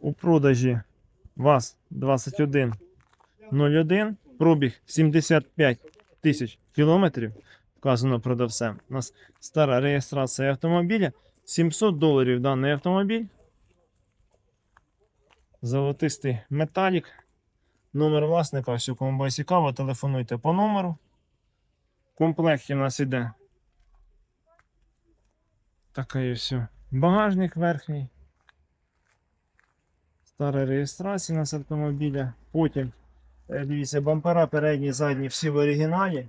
У продажі ВАЗ 2101, пробіг 75 тисяч кілометрів. Вказано продавцем. У нас стара реєстрація автомобіля. 700 доларів даний автомобіль. Золотистий металік. Номер власника, у кому буде цікаво, телефонуйте по номеру. В комплекті у нас іде такий все. Багажник верхній. Стара реєстрація у нас автомобіля. Потім, е, дивіться, бампера передні, задні, всі в оригіналі.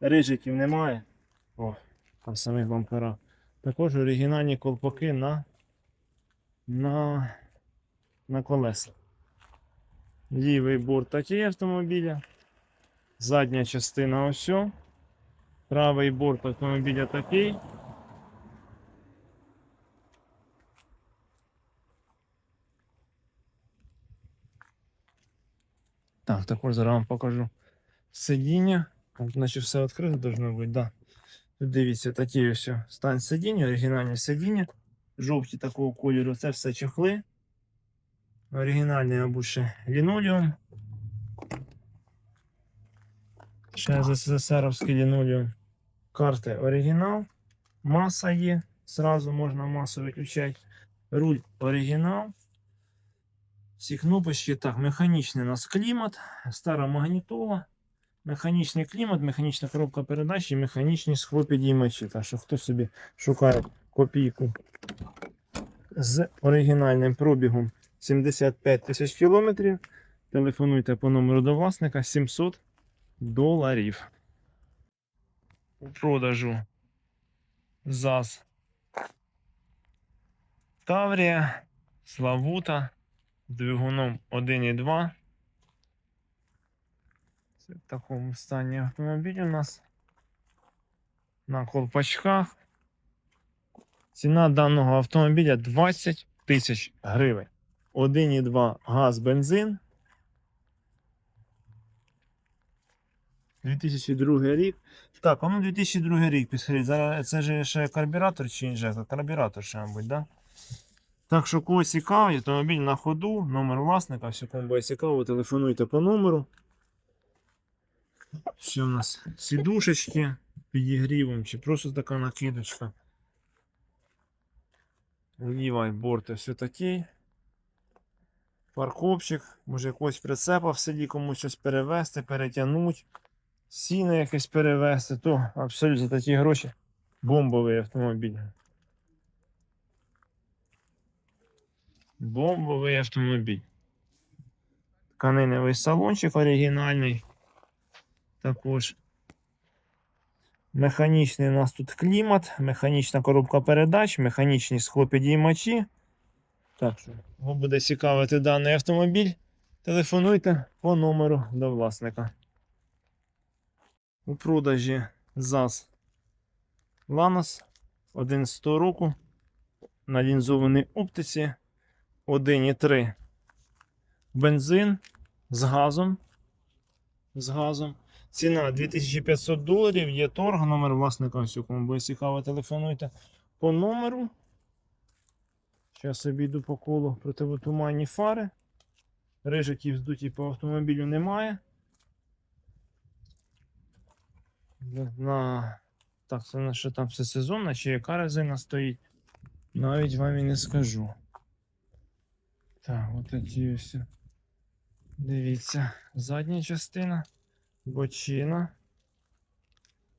Рижиків немає. О, там самих бампера. Також оригінальні колпаки на, на, на колеса. Лівий борт такий автомобіля. Задня частина ось. Правий борт автомобіля такий. Так, також зараз вам покажу сидіння. Наче все відкрито должно бути, да. Дивіться, такі ось стан сидіння, оригінальні сидіння. Жовті такого кольору, це все чехли. Оригінальний або ще лінолеум. Ще СССРовський лінолеум. Карти оригінал. Маса є. Сразу можна масу виключати. Руль оригінал. Всі кнопочки. Так, механічний у нас клімат, стара магнітола, механічний клімат, механічна коробка передач і механічні схлопідіймачі. Так що хто собі шукає копійку з оригінальним пробігом 75 тисяч кілометрів, телефонуйте по номеру до власника 700 доларів. У продажу ЗАЗ Таврія, Славута двигуном 1.2. Це в такому стані автомобіль у нас на колпачках. Ціна даного автомобіля 20 тисяч гривень. 1.2 газ бензин. 2002 рік. Так, а ну 2002 рік підходить. Зараз це ж ще карбюратор чи інжектор? Карбюратор ще, мабуть, да? Так що кого цікавий, автомобіль на ходу, номер власника, все кому буде цікаво, телефонуйте по номеру. Все у нас сідушечки підігрівом, чи просто така накидочка. Лівий борт все такий. Парковчик, може якогось прицепа в селі комусь щось перевезти, перетягнути, сіно якесь перевезти, то абсолютно такі гроші бомбовий автомобіль. Бомбовий автомобіль. Тканиневий салончик оригінальний. Також. Механічний у нас тут клімат, механічна коробка передач, механічні схлопідіймачі. Так що, кого буде цікавити даний автомобіль, телефонуйте по номеру до власника. У продажі ЗАЗ Ланос 11 року на лінзованій оптиці 1,3 бензин з газом. З газом. Ціна 2500 доларів, є торг, номер власника, ось у кому буде цікаво, телефонуйте по номеру. Зараз обійду по колу противотуманні фари. Рижиків здуті по автомобілю немає. На... Так, це на що там все сезонно, чи яка резина стоїть? Навіть вам і не скажу. Так, такі ось. Дивіться, задня частина, бочина.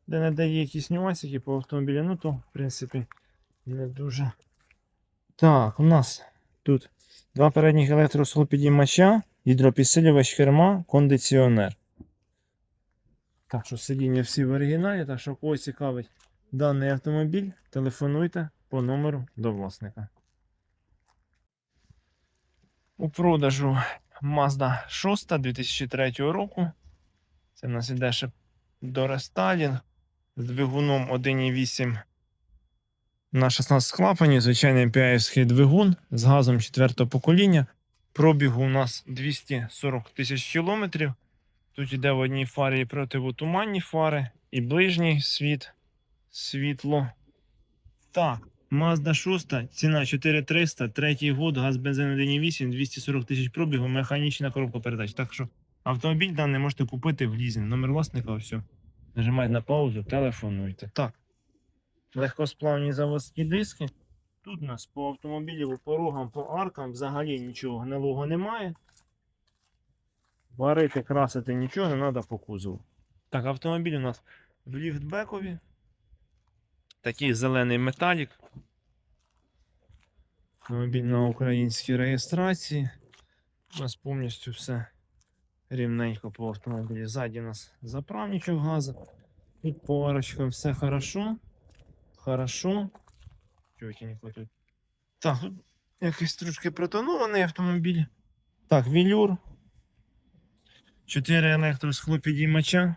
Де не дає якісь нюансики по автомобілю, ну то, в принципі, не дуже. Так, у нас тут два передніх електросхлопідіймача, гідропідсилювач керма, кондиціонер. Так що сидіння всі в оригіналі, так що когось цікавить даний автомобіль, телефонуйте по номеру до власника. У продажу Mazda 6 2003 року. Це в нас іде ще до рестайлінг з двигуном 1.8 на 16 клапанів. Звичайний піаївський двигун з газом 4 покоління. Пробігу у нас 240 тисяч кілометрів. Тут йде в одній фарі і противотуманні фари, і ближній світ, світло. Так, Mazda 6, ціна 4300, третій год, газ бензин 1.8, 240 тисяч пробігу, механічна коробка передач. Так що автомобіль даний можете купити в лізинг. Номер власника, все. Нажимайте на паузу, телефонуйте. Так. Легкосплавні заводські диски. Тут у нас по автомобілі, по порогам, по аркам взагалі нічого гнилого немає. Варити, красити нічого не треба по кузову. Так, автомобіль у нас в ліфтбекові. Такий зелений металік. Автомобіль на українській реєстрації. У нас повністю все рівненько по автомобілі. Ззаді у нас заправничок газу. Тут поварочка, все хорошо. Хорошо. Не хочуть? Так, тут якийсь трошки протонований автомобіль. Так, вілюр. 4 електросхлопідіймача.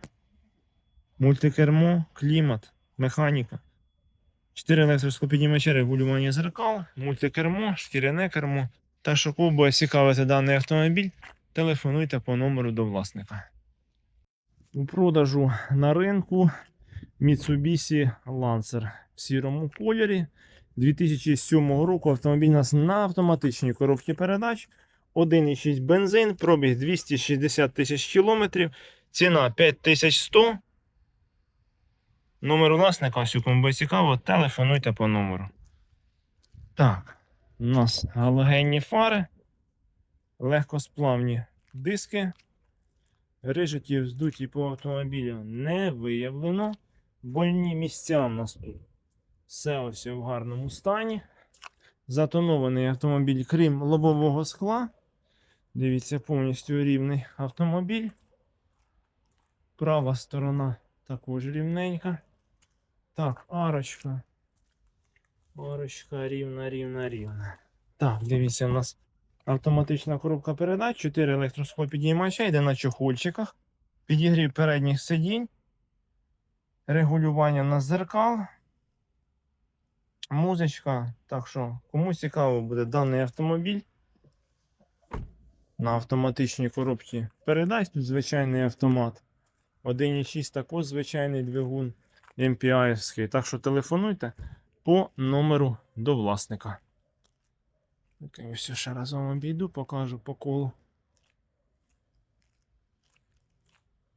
Мультикермо, клімат, механіка. 4 електросхлопідіймача, регулювання зеркал, мультикермо, шкіряне кермо. Так що кого цікавити даний автомобіль, телефонуйте по номеру до власника. У продажу на ринку Mitsubishi Lancer в сірому кольорі. 2007 року автомобіль у нас на автоматичній коробці передач. 1,6 бензин, пробіг 260 тисяч кілометрів, ціна 5100. Номер власника, ось кому буде цікаво, телефонуйте по номеру. Так, у нас галогенні фари, легкосплавні диски. Рижиків здуті по автомобілю не виявлено. Больні місця в нас тут. Все ось в гарному стані. Затонований автомобіль, крім лобового скла. Дивіться, повністю рівний автомобіль. Права сторона також рівненька. Так, арочка. Арочка рівна, рівна, рівна. Так, дивіться, у нас автоматична коробка передач, 4 електроскопідіймача, йде на чохольчиках. Підігрів передніх сидінь. Регулювання на зеркал. Музичка. Так що, кому цікаво буде даний автомобіль. На автоматичній коробці передач тут звичайний автомат. 1.6 також звичайний двигун MPI-овський. Так що телефонуйте по номеру до власника. Я все ще разом обійду, покажу по колу.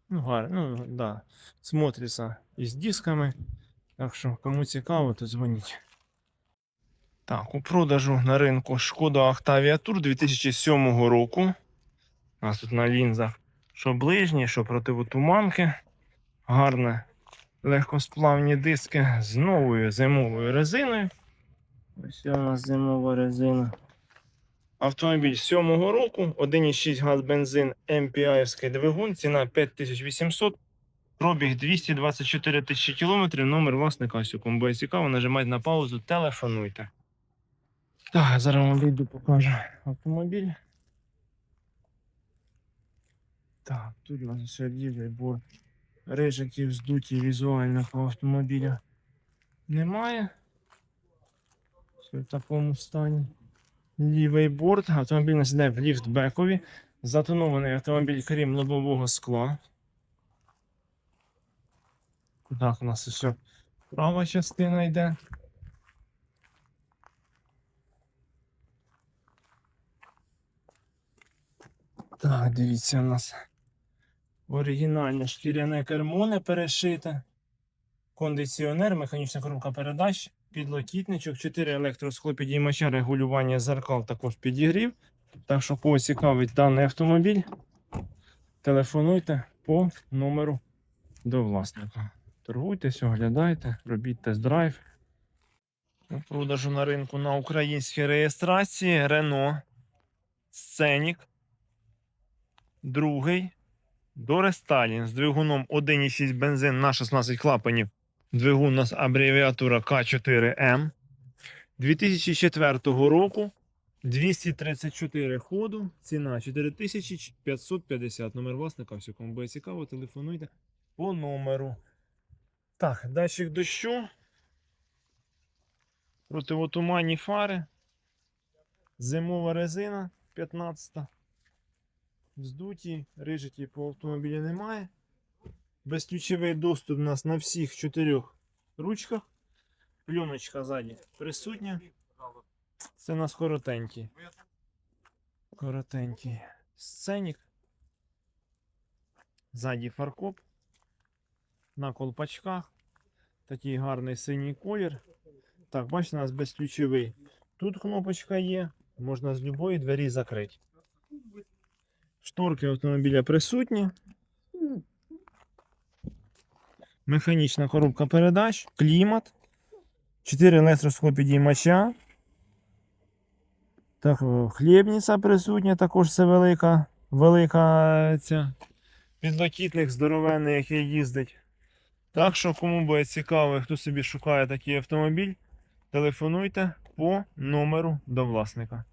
Ну, гарно, ну, да. Смотрится із дисками. Так що, кому цікаво, то дзвоніть. Так, у продажу на ринку Шкода Octavia Tour 2007 року. У нас тут на лінзах що ближні, що противотуманки. Гарне легкосплавні диски з новою зимовою резиною. Ось у нас зимова резина. Автомобіль 7-го року, 1,6 газ бензин MPI-овський двигун, ціна 5800, пробіг 224 тисячі кілометрів, номер власника, ось кому буде цікаво, нажимайте на паузу, телефонуйте. Так, зараз вам відео покажу автомобіль. Так, тут у нас все рівний борт. Рижиків здуті візуально по автомобілю немає. Все в такому стані. Лівий борт. Автомобіль у нас йде в ліфтбекові. Затонований автомобіль, крім лобового скла. Так, у нас все права частина йде. Так, дивіться, у нас оригінальне шкіряне кермо не перешите. Кондиціонер, механічна коробка передач, підлокітничок, 4 електросхлопідіймача, регулювання зеркал також підігрів. Так що, кого цікавить даний автомобіль, телефонуйте по номеру до власника. Торгуйтесь, оглядайте, робіть тест-драйв. У продажу на ринку на українській реєстрації Renault Scenic. Другий до Рестайлінг з двигуном 1,6 бензин на 16 клапанів. Двигун у нас абревіатура К4М. 2004 року 234 ходу. Ціна 4550. Номер власника. Все, кому буде цікаво, телефонуйте по номеру. Так, датчик дощу. Противотуманні фари. Зимова резина 15. Вздуті, рижиті по автомобілі немає. Безключовий доступ у нас на всіх чотирьох ручках. Плюночка ззаді присутня. Це у нас коротенький. Коротенький сценік. Ззаді фаркоп. На колпачках. Такий гарний синій колір. Так, бачите, у нас безключовий. Тут кнопочка є. Можна з любої двері закрити. Шторки автомобіля присутні. Механічна коробка передач, клімат, 4 електросхопідіймача. Так, хлібниця присутня, також це велика, велика ця підлокітник здоровенний, який їздить. Так що, кому буде цікаво, хто собі шукає такий автомобіль, телефонуйте по номеру до власника.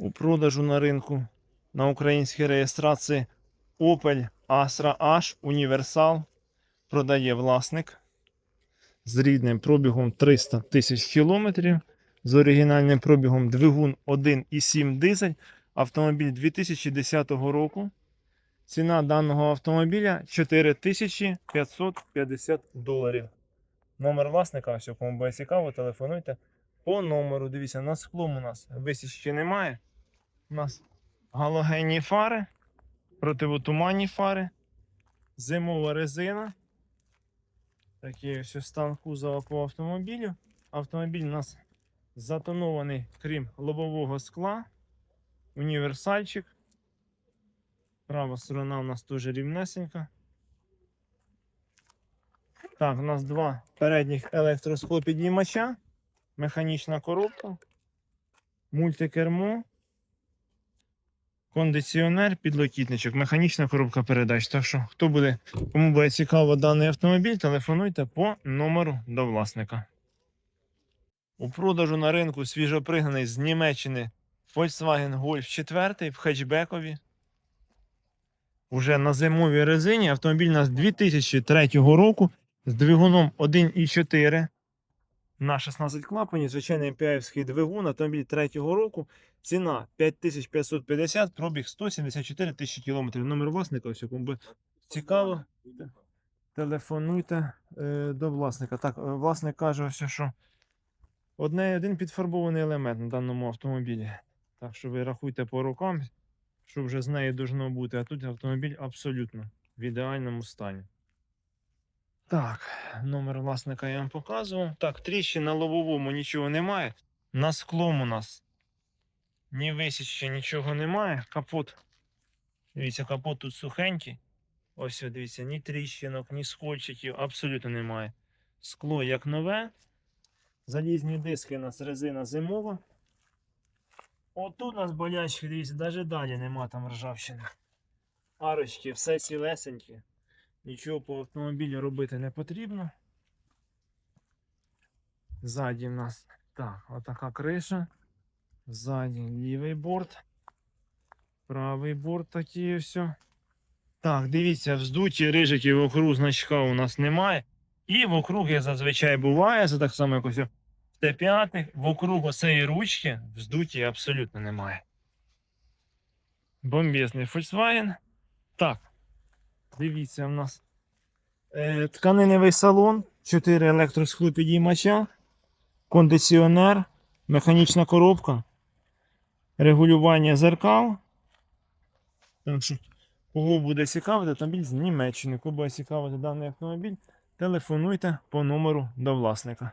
У продажу на ринку на українській реєстрації Opel Astra H Універсал продає власник з рідним пробігом 300 тисяч кілометрів, з оригінальним пробігом двигун 1,7 дизель, автомобіль 2010 року. Ціна даного автомобіля 4550 доларів. Номер власника, кому буде цікаво, телефонуйте по номеру. Дивіться, на склом у нас висічки немає. У нас галогенні фари, противотуманні фари, зимова резина. Такий ось стан кузова по автомобілю. Автомобіль у нас затонований, крім лобового скла. Універсальчик. Права сторона у нас теж рівнесенька. Так, у нас два передніх електросклопіднімача, механічна коробка, мультикермо, кондиціонер, підлокітничок, механічна коробка передач. Так що, хто буде, кому буде цікаво даний автомобіль, телефонуйте по номеру до власника. У продажу на ринку свіжопригнаний з Німеччини Volkswagen Golf 4 в хетчбекові. Уже на зимовій резині автомобіль у нас 2003 року з двигуном 1,4 на 16 клапанів, звичайний MPI-вський двигун, автомобіль 3 року. Ціна 5550, пробіг 174 тисячі кілометрів. Номер власника, ось кому би цікаво. Телефонуйте е, до власника. Так, е, власник каже, ось, що одне, один підфарбований елемент на даному автомобілі. Так що ви рахуйте по рукам, що вже з нею должно бути. А тут автомобіль абсолютно в ідеальному стані. Так, номер власника я вам показував. Так, тріщин на лобовому нічого немає. На склом у нас ні висічки, нічого немає. Капот. Дивіться, капот тут сухенький. Ось, дивіться, ні тріщинок, ні скольчиків, абсолютно немає. Скло як нове. Залізні диски у нас резина зимова. Отут у нас болячки, дивіться, навіть далі нема там ржавчини. Арочки, все цілесенькі. Нічого по автомобілю робити не потрібно. Ззаді в нас так, отака криша. Ззаді лівий борт. Правий борт такий все. Так, дивіться, вздуті рижики вокруг значка у нас немає. І вокруг я зазвичай буває, це так само як ось в Т5, вокруг оцеї ручки вздуті абсолютно немає. Бомбезний Volkswagen. Так, дивіться, в нас е, тканиневий салон, 4 електросклопідіймача, кондиціонер, механічна коробка, регулювання зеркал. Кого буде цікавити, автомобіль з Німеччини. Кого буде цікавити даний автомобіль, телефонуйте по номеру до власника.